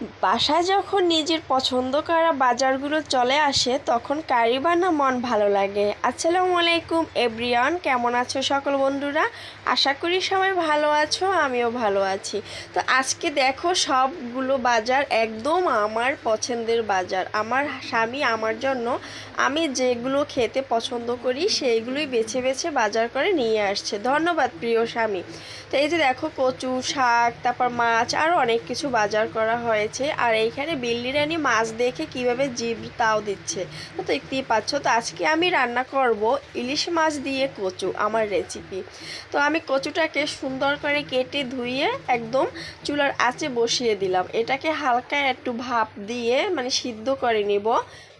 বাসায় যখন নিজের পছন্দ করা বাজারগুলো চলে আসে, তখন কারি বানা মন ভালো লাগে। আসসালামু আলাইকুম, এভরিওয়ান, কেমন আছো সকল বন্ধুরা? আশা করি সবাই ভালো আছো, আমিও ভালো আছি। তো আজকে দেখো সবগুলো বাজার একদম আমার পছন্দের বাজার। আমার স্বামী আমার জন্য আমি যেগুলো খেতে পছন্দ করি, সেইগুলোই বেছে বেছে বাজার করে নিয়ে আসছে। ধন্যবাদ প্রিয় স্বামী। তো এই যে দেখো কচু, শাক, তারপর মাছ আরও অনেক কিছু বাজার করা হয়েছে আর এইখানে বিল্লি রানী মাছ দেখে কীভাবে জীব তাও দিচ্ছে। তো দেখতেই পাচ্ছ, তো আজকে আমি রান্না করব ইলিশ মাছ দিয়ে কচু, আমার রেসিপি তো আমি কচুটাকে সুন্দর করে কেটে ধুয়ে একদম চুলার আঁচে বসিয়ে দিলাম। এটাকে হালকা একটু ভাপ দিয়ে মানে সিদ্ধ করে নিব।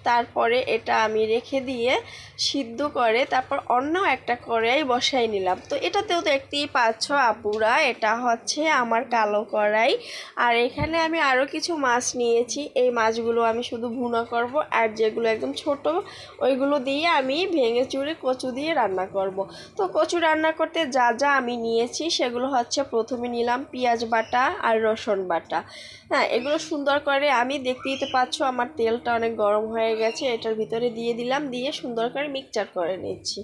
তারপরে এটা আমি রেখে দিয়ে সিদ্ধ করে তারপর অন্য একটা কড়াই বসাই নিলাম। তো এটাতেও দেখতেই পাচ্ছ আপুরা, এটা হচ্ছে আমার কালো কড়াই। আর এখানে আমি আরও কিছু মাছ নিয়েছি, এই মাছগুলো আমি শুধু ভুনা করব আর যেগুলো একদম ছোট, ওইগুলো দিয়ে আমি ভেঙে চুড়ে কচু দিয়ে রান্না করব। তো কচু রান্না করতে যা যা আমি নিয়েছি সেগুলো হচ্ছে প্রথমে নিলাম পেঁয়াজ বাটা আর রসুন বাটা। হ্যাঁ এগুলো সুন্দর করে আমি দেখতেই তো পাচ্ছ আমার তেলটা অনেক গরম হয়ে গেছে, এটার ভিতরে দিয়ে দিলাম, দিয়ে সুন্দর করে মিক্সচার করে নিচ্ছি।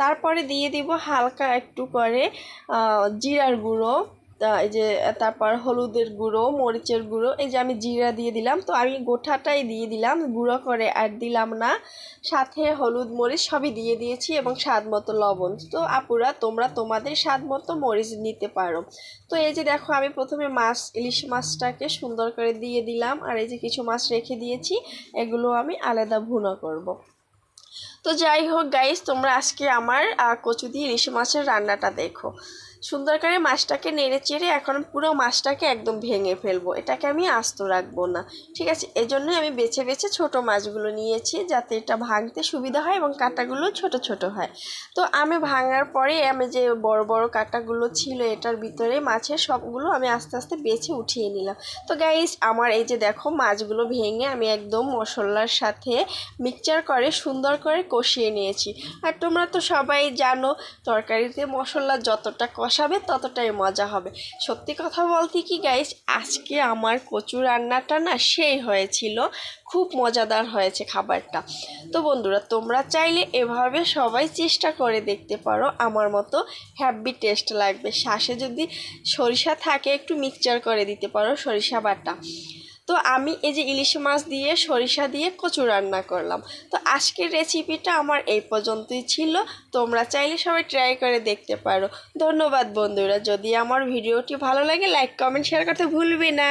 তারপরে দিয়ে দিব হালকা একটু করে জিরার গুঁড়ো। এই যে তারপর হলুদের গুঁড়ো, মরিচের গুঁড়ো, এই যে আমি জিরা দিয়ে দিলাম। তো আমি গোঠাটাই দিয়ে দিলাম, গুঁড়ো করে আর দিলাম না। সাথে হলুদ, মরিচ সবই দিয়ে দিয়েছি এবং স্বাদ মতো লবণ। তো আপুরা, তোমরা তোমাদের স্বাদ মতো মরিচ নিতে পারো। তো এই যে দেখো, আমি প্রথমে মাছ, ইলিশ মাছটাকে সুন্দর করে দিয়ে দিলাম। আর এই যে কিছু মাছ রেখে দিয়েছি, এগুলো আমি আলাদা ভুনা করব। তো যাই হোক গাইস তোমরা আজকে আমার কচু দিয়ে ইলিশ মাছের রান্নাটা দেখো। সুন্দর করে মাছটাকে নেড়ে চেড়ে এখন পুরো মাছটাকে একদম ভেঙে ফেলব। এটাকে আমি আস্ত রাখব না। ঠিক আছে? এজন্যই আমি বেছে বেছে ছোট মাছগুলো নিয়েছি যাতে এটা ভাঙতে সুবিধা হয় এবং কাঁটাগুলো ছোট ছোট হয়। তো আমি ভাঙার পরে আমি যে বড় বড় কাঁটাগুলো ছিল এটার ভিতরে মাছের সবগুলো আমি আস্তে আস্তে বেছে উঠিয়ে নিলাম। তো গাইস আমার এই যে দেখো মাছগুলো ভেঙে আমি একদম মশলার সাথে মিক্সচার করে সুন্দর করে কষিয়ে নিয়েছি। আর তোমরা তো সবাই জানো, তরকারিতে মশলা যতটা কষাবে ততটাই মজা হবে। সত্যি কথা বলতে কি গাইস আজকে আমার কচু রান্নাটা না সেই হয়েছিল। খুব মজাদার হয়েছে খাবারটা। তো বন্ধুরা, তোমরা চাইলে এভাবে সবাই চেষ্টা করে দেখতে পারো। আমার মতো হ্যাপি টেস্ট লাগবে। শ্বাসে যদি সরিষা থাকে, একটু মিক্সচার করে দিতে পারো সরিষা বাটা। তো আমি এই যে ইলিশ মাছ দিয়ে, সরিষা দিয়ে কচু রান্না করলাম। তো আজকের রেসিপিটা আমার এই পর্যন্তই ছিল। তোমরা চাইলে সবাই ট্রাই করে দেখতে পারো। ধন্যবাদ বন্ধুরা। যদি আমার ভিডিওটি ভালো লাগে লাইক কমেন্ট শেয়ার করতে ভুলবে না।